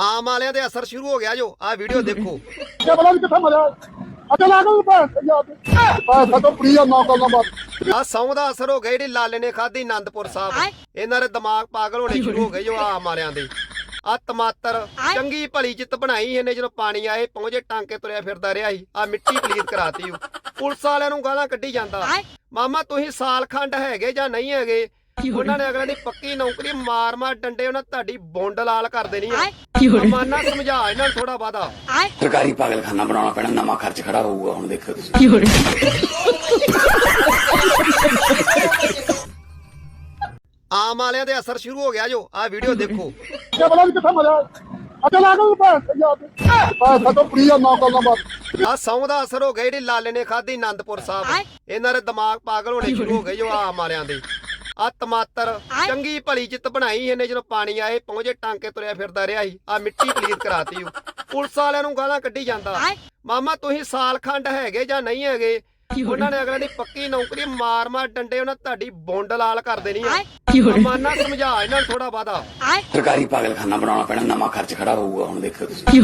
ਆਮ ਵਾਲਿਆਂ ਦੇ ਅਸਰ ਸ਼ੁਰੂ ਹੋ ਗਿਆ ਜੋ। ਆ ਵੀਡੀਓ ਦੇਖੋ। ਇਹ ਬੜਾ ਵੀ ਕਿੱਥੇ ਮਰਿਆ? ਅੱਗੇ ਲਾ ਕੇ ਭੈਣ ਤੇ ਜਾ ਕੇ ਪੈਸਾ ਤਾਂ ਪ੍ਰਿਆ ਨਾ ਕਰਨਾ ਬਸ ਆ ਸੌਂ ਦਾ ਅਸਰ ਹੋ ਗਿਆ ਜਿਹੜੀ ਲਾਲੇ ਨੇ ਖਾਧੀ ਆਨੰਦਪੁਰ ਸਾਹਿਬ। ਇਹਨਾਂ ਦੇ ਦਿਮਾਗ ਪਾਗਲ ਹੋਣੇ ਸ਼ੁਰੂ ਹੋ ਗਏ ਜੋ ਆ ਮਾਰਿਆਂ ਦੇ। ਆ ਟਮਾਟਰ ਚੰਗੀ ਭਲੀ ਚਿੱਤ ਬਣਾਈ ਇਹਨੇ ਜਦੋਂ ਪਾਣੀ ਆਏ ਪਹੁੰਚੇ ਟਾਂਕੇ ਤੁਰਿਆ ਫਿਰਦਾ ਰਿਹਾ ਸੀ। ਆ ਮਿੱਟੀ ਪਲੀਤ ਕਰਾਤੀ ਉਹ। ਪੁਲਿਸ ਵਾਲਿਆਂ ਨੂੰ ਗਾਲਾਂ ਕੱਢੀ ਜਾਂਦਾ। ਮਾਮਾ ਤੁਸੀਂ ਸਾਲ ਖੰਡ ਹੈਗੇ ਜਾਂ ਨਹੀਂ ਹੈਗੇ? ਉਹਨਾਂ ਨੇ ਅਗਲੇ ਦੀ ਪੱਕੀ ਨੌਕਰੀ ਮਾਰ ਮਾਰ ਡੰਡੇ ਉਹਨਾਂ ਤੁਹਾਡੀ ਬੁੰਡ ਲਾਲ ਕਰ ਦੇਣੀ ਆ। ਮਾਨਾ ਸਮਝਾ ਇਹਨਾਂ ਨੂੰ ਥੋੜਾ ਬਾਦਾ ਸਰਕਾਰੀ ਪਾਗਲਖਾਨਾ ਬਣਾਉਣਾ ਪੈਣਾ ਨਵਾਂ ਖਰਚ ਖੜਾ ਹੋਊਗਾ ਹੁਣ ਦੇਖੋ ਤੁਸੀਂ। ਆਮ ਵਾਲਿਆਂ ਦੇ ਅਸਰ ਸ਼ੁਰੂ ਹੋ ਗਿਆ ਜੋ ਆ ਵੀਡੀਓ ਦੇਖੋ। ਬੜਾ ਵੀ ਕਿੱਥੇ ਮਰਿਆ ਅੱਗੇ ਲਾ ਕੇ ਭੈਣ ਜਾ ਕੇ ਪੈਸਾ ਤਾਂ ਪ੍ਰਿਆ ਨਾ ਕਰਨਾ ਬਸ ਆ ਸੌਂ ਦਾ ਅਸਰ ਹੋ ਗਿਆ ਜਿਹੜੀ ਲਾਲੇ ਨੇ ਖਾਧੀ ਆਨੰਦਪੁਰ ਸਾਹਿਬ। ਇਹਨਾਂ ਦੇ ਦਿਮਾਗ ਪਾਗਲ ਹੋਣੇ ਸ਼ੁਰੂ ਹੋ ਗਏ ਜੋ ਆ ਮਾਰਿਆਂ ਦੇ। ਆ ਟਮਾਟਰ ਚੰਗੀ ਭਲੀ ਚਿੱਤ ਬਣਾਈ ਇਹਨੇ ਜਦੋਂ ਪਾਣੀ ਆਏ ਪਹੁੰਚੇ ਟਾਂਕੇ ਤੁਰਿਆ ਫਿਰਦਾ ਰਿਹਾ ਸੀ। ਆ ਮਿੱਟੀ ਪਲੀਤ ਕਰਾਤੀ ਉਹ। ਪੁਲਿਸ ਵਾਲਿਆਂ ਨੂੰ ਗਾਲਾਂ ਕੱਢੀ ਜਾਂਦਾ। ਮਾਮਾ ਤੁਸੀਂ ਸਾਲ ਖੰਡ ਹੈਗੇ ਜਾਂ ਨਹੀਂ ਹੈਗੇ? ਉਹਨਾਂ ਨੇ ਅਗਲੇ ਦੀ ਪੱਕੀ ਨੌਕਰੀ ਮਾਰ ਮਾਰ ਡੰਡੇ ਉਹਨਾਂ ਤੁਹਾਡੀ ਬੁੰਡ ਲਾਲ ਕਰ ਦੇਣੀ ਆ। ਮਾਨਾ ਸਮਝਾ ਇਹਨਾਂ ਨੂੰ ਥੋੜਾ ਬਾਦਾ ਸਰਕਾਰੀ ਪਾਗਲਖਾਨਾ ਬਣਾਉਣਾ ਪੈਣਾ ਨਵਾਂ ਖਰਚ ਖੜਾ ਹੋਊਗਾ ਹੁਣ ਦੇਖੋ ਤੁਸੀਂ।